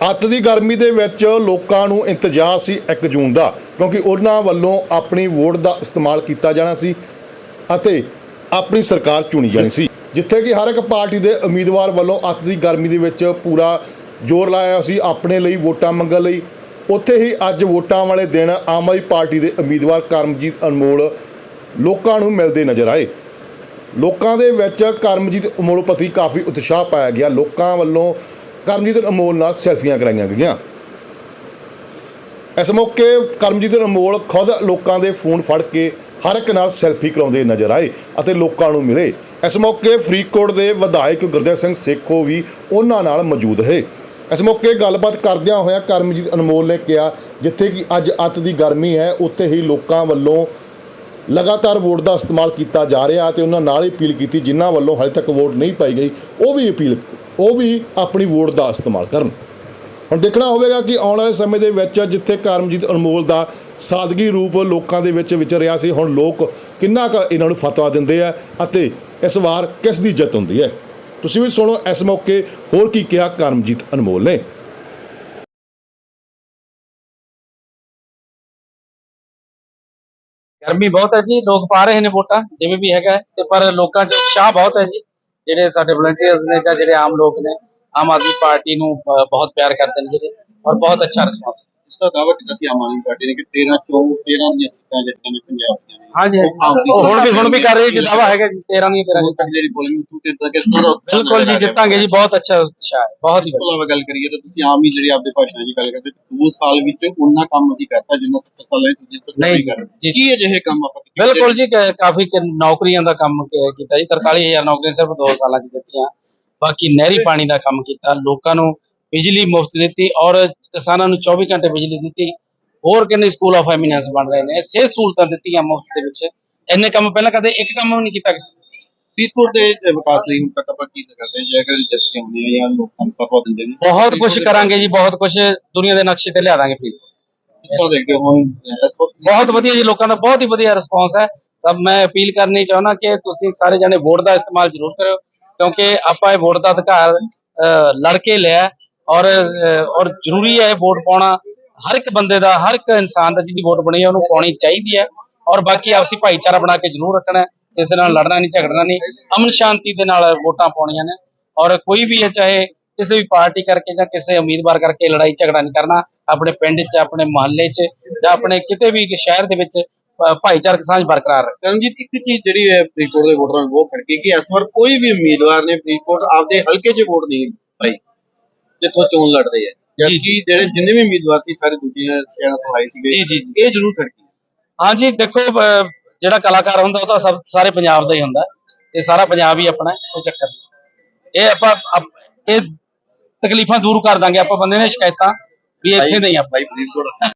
ਅੱਤ ਦੀ ਗਰਮੀ ਦੇ ਵਿੱਚ ਲੋਕਾਂ ਨੂੰ ਇੰਤਜ਼ਾਰ ਸੀ 1 ਜੂਨ ਦਾ, ਕਿਉਂਕਿ ਉਹਨਾਂ ਵੱਲੋਂ ਆਪਣੀ ਵੋਟ ਦਾ ਇਸਤੇਮਾਲ ਕੀਤਾ ਜਾਣਾ ਸੀ ਅਤੇ ਆਪਣੀ ਸਰਕਾਰ ਚੁਣੀ ਜਾਣੀ ਸੀ। ਜਿੱਥੇ ਕਿ ਹਰ ਇੱਕ ਪਾਰਟੀ ਦੇ ਉਮੀਦਵਾਰ ਵੱਲੋਂ ਅੱਤ ਦੀ ਗਰਮੀ ਦੇ ਵਿੱਚ ਪੂਰਾ ਜ਼ੋਰ ਲਾਇਆ ਸੀ ਆਪਣੇ ਲਈ ਵੋਟਾਂ ਮੰਗਣ ਲਈ। ਉੱਥੇ ਹੀ ਅੱਜ ਵੋਟਾਂ ਵਾਲੇ ਦਿਨ ਆਮ ਆਦਮੀ ਪਾਰਟੀ ਦੇ ਉਮੀਦਵਾਰ ਕਰਮਜੀਤ ਅਨਮੋਲ ਲੋਕਾਂ ਨੂੰ ਮਿਲਦੇ ਨਜ਼ਰ ਆਏ। ਲੋਕਾਂ ਦੇ ਵਿੱਚ ਕਰਮਜੀਤ ਅਮੋਲ ਪ੍ਰਤੀ ਕਾਫੀ ਉਤਸ਼ਾਹ ਪਾਇਆ ਗਿਆ। ਲੋਕਾਂ ਵੱਲੋਂ ਕਰਮਜੀਤ ਅਨਮੋਲ ਨਾਲ ਸੈਲਫੀਆਂ ਕਰਾਈਆਂ ਗਈਆਂ। ਇਸ ਮੌਕੇ ਕਰਮਜੀਤ ਅਨਮੋਲ ਖੁਦ ਲੋਕਾਂ ਦੇ ਫੋਨ ਫੜ ਕੇ ਹਰ ਇੱਕ ਨਾਲ ਸੈਲਫੀ ਕਰਾਉਂਦੇ ਨਜ਼ਰ ਆਏ ਅਤੇ ਲੋਕਾਂ ਨੂੰ ਮਿਲੇ। ਇਸ ਮੌਕੇ ਫਰੀਦਕੋਟ ਦੇ ਵਿਧਾਇਕ ਗੁਰਦੇਵ ਸਿੰਘ ਸੇਖੋ ਵੀ ਉਹਨਾਂ ਨਾਲ ਮੌਜੂਦ ਰਹੇ। ਇਸ ਮੌਕੇ ਗੱਲਬਾਤ ਕਰਦਿਆਂ ਹੋਇਆ ਕਰਮਜੀਤ ਅਨਮੋਲ ਨੇ ਕਿਹਾ, ਜਿੱਥੇ ਕਿ ਅੱਜ ਅੱਤ ਦੀ ਗਰਮੀ ਹੈ, ਉੱਥੇ ਹੀ ਲੋਕਾਂ ਵੱਲੋਂ ਲਗਾਤਾਰ ਵੋਟ ਦਾ ਇਸਤੇਮਾਲ ਕੀਤਾ ਜਾ ਰਿਹਾ ਤੇ ਉਹਨਾਂ ਨਾਲ ਹੀ ਅਪੀਲ ਕੀਤੀ, ਜਿਨ੍ਹਾਂ ਵੱਲੋਂ ਹਾਲੇ ਤੱਕ ਵੋਟ ਨਹੀਂ ਪਾਈ ਗਈ, ਉਹ ਵੀ ਅਪੀਲ ਉਹ ਵੀ ਆਪਣੀ ਵੋਟ ਦਾ ਇਸਤੇਮਾਲ ਕਰਨ। ਹੁਣ ਦੇਖਣਾ ਹੋਵੇਗਾ ਕਿ ਆਉਣ ਵਾਲੇ ਸਮੇਂ ਦੇ ਵਿੱਚ ਜਿੱਥੇ ਕਰਮਜੀਤ ਅਨਮੋਲ ਦਾ ਸਾਦਗੀ ਰੂਪ ਲੋਕਾਂ ਦੇ ਵਿੱਚ ਵਿਚਰਿਆ ਸੀ, ਹੁਣ ਲੋਕ ਕਿੰਨਾ ਕੁ ਇਹਨਾਂ ਨੂੰ ਫਤਵਾ ਦਿੰਦੇ ਆ ਅਤੇ ਇਸ ਵਾਰ ਕਿਸ ਦੀ ਜਿੱਤ ਹੁੰਦੀ ਹੈ? ਤੁਸੀਂ ਵੀ ਸੁਣੋ ਇਸ ਮੌਕੇ, ਹੋਰ ਕੀ ਕਿਹਾ ਕਰਮਜੀਤ ਅਨਮੋਲ ਨੇ। ਗਰਮੀ ਬਹੁਤ ਹੈ ਜੀ, ਲੋਕ ਪਾ ਰਹੇ ਨੇ ਵੋਟਾਂ, ਜਿਵੇਂ ਵੀ ਹੈਗਾ ਤੇ ਪਰ ਲੋਕਾਂ 'ਚ ਉਤਸ਼ਾਹ ਬਹੁਤ ਹੈ ਜੀ। ਜਿਹੜੇ ਸਾਡੇ ਵਲੰਟੀਅਰਸ ਨੇ ਜਾਂ ਜਿਹੜੇ ਆਮ ਲੋਕ ਨੇ, ਆਮ ਆਦਮੀ ਪਾਰਟੀ ਨੂੰ ਬਹੁਤ ਪਿਆਰ ਕਰਦੇ ਨੇ ਜਿਹੜੇ, ਔਰ ਬਹੁਤ ਅੱਛਾ ਰਿਸਪਾਂਸ ਇਸ ਦਾ ਦਾਅਵਾ ਕੀਤਾ ਸੀ ਆਮ ਆਦਮੀ ਪਾਰਟੀ ਨੇ ਕਿ 13 ਚੋਂ 13 ਦੀਆਂ ਸੀਟਾਂ ਜਿੱਤਾਂ ਨੇ ਪੰਜਾਬ ਦੀਆਂ ਨੇ? ਹਾਂਜੀ ਦੀ ਉਹ ਹੁਣ ਵੀ ਹੁਣ ਵੀ ਕਰ ਰਹੀ ਹੈ ਜੀ ਦਾਵਾ ਹੈਗਾ ਜੀ 13 ਦੀਆਂ 13 ਹੁਣ ਤੱਕ ਜਿਹੜੀ ਪੋਲਿੰਗ ਉਤੋਂ ਕਿੱਦਾਂ ਕਿਸ ਤਰ੍ਹਾਂ ਦਾ ਉਤਸ਼ਾਹ ਬਿਲਕੁਲ ਜੀ? ਜਿੱਤਾਂਗੇ ਜੀ ਬਹੁਤ ਅੱਛਾ ਉਤਸ਼ਾਹ ਹੈ ਬਹੁਤ ਹੀ ਇਸ ਤੋਂ ਇਲਾਵਾ ਗੱਲ ਕਰੀਏ ਤਾਂ ਤੁਸੀਂ ਆਮ ਹੀ ਜਿਹੜੇ ਆਪਦੇ ਭਾਸ਼ਣ 'ਚ ਗੱਲ ਕਰਦੇ ਦੋ ਸਾਲ ਵਿੱਚ ਉਹਨਾਂ ਕੰਮ ਨਹੀਂ ਕਰਤਾ ਜਿੰਨਾ ਸੱਤ ਸਾਲਾਂ ਵਿੱਚ ਤੁਸੀਂ ਤਾਂ ਨਹੀਂ ਨਹੀਂ ਕਰ ਜੀ। ਕੀ ਅਜਿਹੇ ਕੰਮ ਆਪਾਂ ਕੀਤੇ? ਬਿਲਕੁਲ ਜੀ ਕ- ਕਾਫੀ ਕ- ਨੌਕਰੀਆਂ ਦਾ ਕੰਮ ਕ- ਕੀਤਾ ਜੀ 43000 ਨੌਕਰੀਆਂ ਸਿਰਫ 2 ਸਾਲਾਂ 'ਚ ਦਿੱਤੀਆਂ ਬਾਕੀ ਨਹਿਰੀ ਪਾਣੀ ਦਾ ਕੰਮ ਕੀਤਾ ਲੋਕਾਂ ਨੂੰ ਬਿਜਲੀ ਮੁਫਤ ਦਿੱਤੀ ਔਰ ਕਿਸਾਨਾਂ ਨੂੰ 24 ਘੰਟੇ ਬਿਜਲੀ ਦਿੱਤੀ। ਹੋਰ ਕਿੰਨੇ ਸਕੂਲ ਆਫ ਐਮੀਨੈਂਸ ਬਣ ਰਹੇ ਨੇ? ਸੇ ਸਹੂਲਤਾਂ ਦਿੱਤੀਆਂ ਮੁਫਤ ਦੇ ਵਿੱਚ। ਇੰਨੇ ਕੰਮ ਪਹਿਲਾਂ ਕਦੇ ਇੱਕ ਕੰਮ ਵੀ ਨਹੀਂ ਕੀਤਾ ਕਿਸੇ। ਫਰੀਦਕੋਟ ਦੇ ਵਿਕਾਸ ਲਈ ਹੁਣ ਤੱਕ ਆਪਾਂ ਕੀ ਕਰਦੇ ਜੇ ਅਗਰ ਜਿੱਤੇ ਹੁੰਦੇ ਆ ਜਾਂ ਲੋਕਾਂ ਨੂੰ ਪਤਾ ਦਿੰਦੇ ਨੇ। ਬਹੁਤ ਕੁਝ ਕਰਾਂਗੇ ਜੀ ਬਹੁਤ ਕੁਝ ਦੁਨੀਆ ਦੇ ਨਕਸ਼ੇ ਤੇ ਲਿਆ ਦਾਂਗੇ ਫਿਰ ਇਸ ਤੋਂ ਦੇਖਦੇ ਹੋ ਇਸ ਵਕਤ ਬਹੁਤ ਵਧੀਆ ਜੀ ਲੋਕਾਂ ਦਾ ਬਹੁਤ ਹੀ ਵਧੀਆ ਰਿਸਪੌਂਸ ਹੈ। ਸਭ ਮੈਂ ਅਪੀਲ ਕਰਨੀ ਚਾਹੁੰਦਾ ਕਿ ਤੁਸੀਂ ਸਾਰੇ ਜਣੇ ਵੋਟ ਦਾ ਇਸਤੇਮਾਲ ਜ਼ਰੂਰ ਕਰਿਓ ਕਿਉਂਕਿ ਆਪਾਂ ਇਹ ਵੋਟ ਦਾ ਅਧਿਕਾਰ ਲੜ ਕੇ ਲਿਆ ਔਰ ਔਰ ਜ਼ਰੂਰੀ ਹੈ ਵੋਟ ਪਾਉਣਾ। ਹਰ ਇੱਕ ਬੰਦੇ ਦਾ, ਹਰ ਇੱਕ ਇਨਸਾਨ ਦਾ ਜਿਹਦੀ ਵੋਟ ਬਣੀ ਹੈ, ਉਹਨੂੰ ਪਾਉਣੀ ਚਾਹੀਦੀ ਹੈ। ਔਰ ਬਾਕੀ ਆਪਸੀ ਭਾਈਚਾਰਾ ਬਣਾ ਕੇ ਜ਼ਰੂਰ ਰੱਖਣਾ ਹੈ। ਕਿਸੇ ਨਾਲ ਲੜਨਾ ਨਹੀਂ, ਝਗੜਨਾ ਨਹੀਂ। ਅਮਨ ਸ਼ਾਂਤੀ ਦੇ ਨਾਲ ਵੋਟਾਂ ਪਾਉਣੀਆਂ ਨੇ। ਔਰ ਕੋਈ ਵੀ ਹੈ ਚਾਹੇ ਕਿਸੇ ਵੀ ਪਾਰਟੀ ਕਰਕੇ ਜਾਂ ਕਿਸੇ ਉਮੀਦਵਾਰ ਕਰਕੇ ਲੜਾਈ, ਝਗੜਾ ਨਹੀਂ ਕਰਨਾ। ਆਪਣੇ ਪਿੰਡ 'ਚ, ਆਪਣੇ ਮੁਹੱਲੇ 'ਚ ਜਾਂ ਆਪਣੇ ਕਿਤੇ ਵੀ ਸ਼ਹਿਰ ਦੇ ਵਿੱਚ ਭਾਈਚਾਰਕ ਸਾਂਝ ਬਰਕਰਾਰ ਰੱਖਣਾ। ਰਣਜੀਤ, ਇੱਕ ਚੀਜ਼ ਜਿਹੜੀ ਹੈ ਫਰੀਦਕੋਟ ਦੇ ਵੋਟਰਾਂ ਨੂੰ ਉਹ ਖੜਕੀ ਕਿ ਇਸ ਵਾਰ ਕੋਈ ਵੀ ਉਮੀਦਵਾਰ ਨੇ ਫਰੀਦਕੋਟ ਆਪਦੇ ਹਲਕੇ 'ਚ ਵੋਟ ਨਹੀਂ ਪਾਈ। ਜਿੱਥੋਂ ਚੋਣ ਲੜ ਰਹੇ ਆ। ਜੀ, ਜਿਹੜੇ ਜਿੰਨੇ ਵੀ ਉਮੀਦਵਾਰ ਸੀ ਸਾਰੇ ਦੂਜੀਆਂ ਸ਼ਹਿਰਾਂ ਤੋਂ ਆਏ ਸੀਗੇ। ਜੀ, ਜੀ, ਜੀ। ਇਹ ਜ਼ਰੂਰ ਖੜਕੀ ਹਾਂਜੀ ਦੇਖੋ ਅਹ, ਜਿਹੜਾ ਕਲਾਕਾਰ ਹੁੰਦਾ ਉਹ ਤਾਂ ਸਭ ਸਾਰੇ ਪੰਜਾਬ ਦਾ ਹੀ ਹੁੰਦਾ। ਇਹ ਸਾਰਾ ਪੰਜਾਬ ਹੀ ਆਪਣਾ ਹੈ, ਕੋਈ ਚੱਕਰ ਨਹੀਂ। ਇਹ ਆਪਾਂ ਆਪ- ਇਹ ਤਕਲੀਫਾਂ ਦੂਰ ਕਰ ਦਾਂਗੇ ਆਪਾਂ ਬੰਦੇ ਨੇ ਸ਼ਿਕਾਇਤਾਂ ਵੀ ਇੱਥੇ ਨਹੀਂ ਆਪਾਂ। ਭਾਈ ਫਰੀਦਕੋਟ